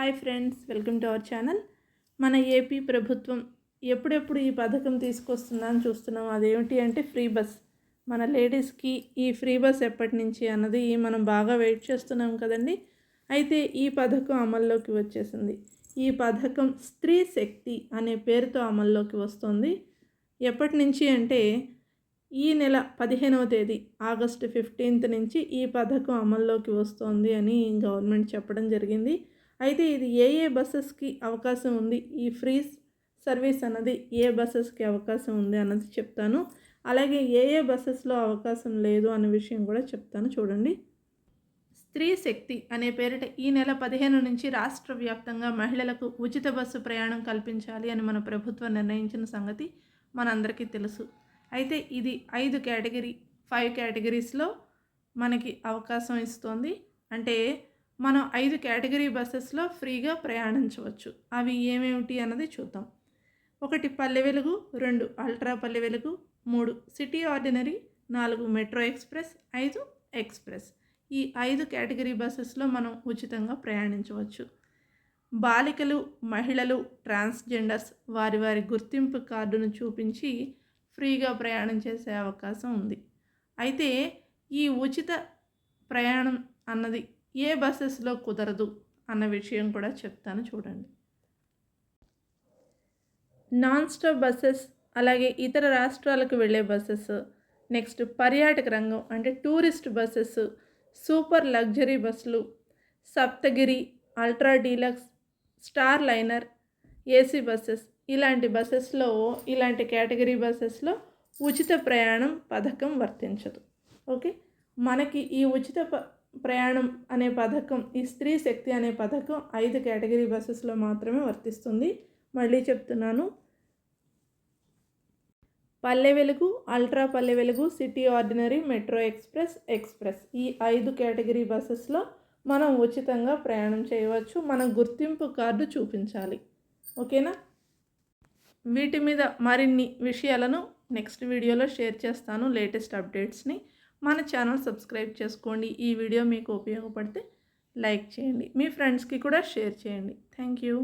Hi friends welcome to our channel. మన AP ప్రభుత్వం ఎప్పుడెప్పుడు ఈ పథకం తీసుకొస్తుందా అని చూస్తున్నాం. అదేమిటి అంటే ఫ్రీ బస్. మన లేడీస్కి ఈ ఫ్రీ బస్ ఎప్పటి నుంచి అన్నది మనం బాగా వెయిట్ చేస్తున్నాం కదండి. అయితే ఈ పథకం అమల్లోకి వచ్చేసింది. ఈ పథకం స్త్రీ శక్తి అనే పేరుతో అమల్లోకి వస్తుంది. ఎప్పటి నుంచి అంటే ఈ నెల పదిహేనవ తేదీ ఆగస్టు ఫిఫ్టీన్త్ నుంచి ఈ పథకం అమల్లోకి వస్తుంది అని గవర్నమెంట్ చెప్పడం జరిగింది. అయితే ఇది ఏ ఏ బస్సెస్కి అవకాశం ఉంది? ఈ ఫ్రీ సర్వీస్ అన్నది ఏ బస్సెస్కి అవకాశం ఉంది అన్నది చెప్తాను. అలాగే ఏ ఏ బస్సెస్లో అవకాశం లేదు అనే విషయం కూడా చెప్తాను. చూడండి. స్త్రీ శక్తి అనే పేరిట ఈ నెల పదిహేను నుంచి రాష్ట్ర వ్యాప్తంగా మహిళలకు ఉచిత బస్సు ప్రయాణం కల్పించాలి అని మన ప్రభుత్వం నిర్ణయించిన సంగతి మనందరికీ తెలుసు. అయితే ఇది ఐదు కేటగిరీ ఫైవ్ కేటగిరీస్లో మనకి అవకాశం ఇస్తోంది. అంటే మనం ఐదు కేటగిరీ బస్సెస్లో ఫ్రీగా ప్రయాణించవచ్చు. అవి ఏమేమిటి అన్నది చూద్దాం. ఒకటి పల్లె వెలుగు రెండు అల్ట్రా పల్లె వెలుగు మూడు సిటీ ఆర్డినరీ నాలుగు మెట్రో ఎక్స్ప్రెస్ ఐదు ఎక్స్ప్రెస్. ఈ ఐదు కేటగిరీ బస్సెస్లో మనం ఉచితంగా ప్రయాణించవచ్చు. బాలికలు మహిళలు ట్రాన్స్జెండర్స్ వారి వారి గుర్తింపు కార్డును చూపించి ఫ్రీగా ప్రయాణం చేసే అవకాశం ఉంది. అయితే ఈ ఉచిత ప్రయాణం అన్నది ఏ బస్సెస్లో కుదరదు అన్న విషయం కూడా చెప్తాను చూడండి. నాన్ స్టాప్ బస్సెస్ అలాగే ఇతర రాష్ట్రాలకు వెళ్ళే బస్సెస్ నెక్స్ట్ పర్యాటక రంగం అంటే టూరిస్ట్ బస్సెస్ సూపర్ లగ్జరీ బస్సులు Saptagiri ultra deluxe star liner AC buses ఇలాంటి బస్సెస్లో ఇలాంటి కేటగిరీ బస్సెస్లో ఉచిత ప్రయాణం పథకం వర్తించదు. ఓకే? మనకి ఈ ఉచిత ప్రయాణం అనే పథకం ఈ స్త్రీ శక్తి అనే పథకం ఐదు కేటగిరీ బస్సెస్లో మాత్రమే వర్తిస్తుంది. మళ్ళీ చెప్తున్నాను. పల్లె Velugu ultra Palle Velugu city ordinary metro express express ఈ ఐదు కేటగిరీ బస్సెస్లో మనం ఉచితంగా ప్రయాణం చేయవచ్చు. మన గుర్తింపు కార్డు చూపించాలి. ఓకేనా? వీటి మీద మరిన్ని విషయాలను నెక్స్ట్ వీడియోలో షేర్ చేస్తాను. లేటెస్ట్ అప్డేట్స్ని. మన ఛానల్ సబ్స్క్రైబ్ చేసుకోండి. ఈ వీడియో మీకు ఉపయోగపడితే లైక్ చేయండి. మీ ఫ్రెండ్స్కి కూడా షేర్ చేయండి. Thank you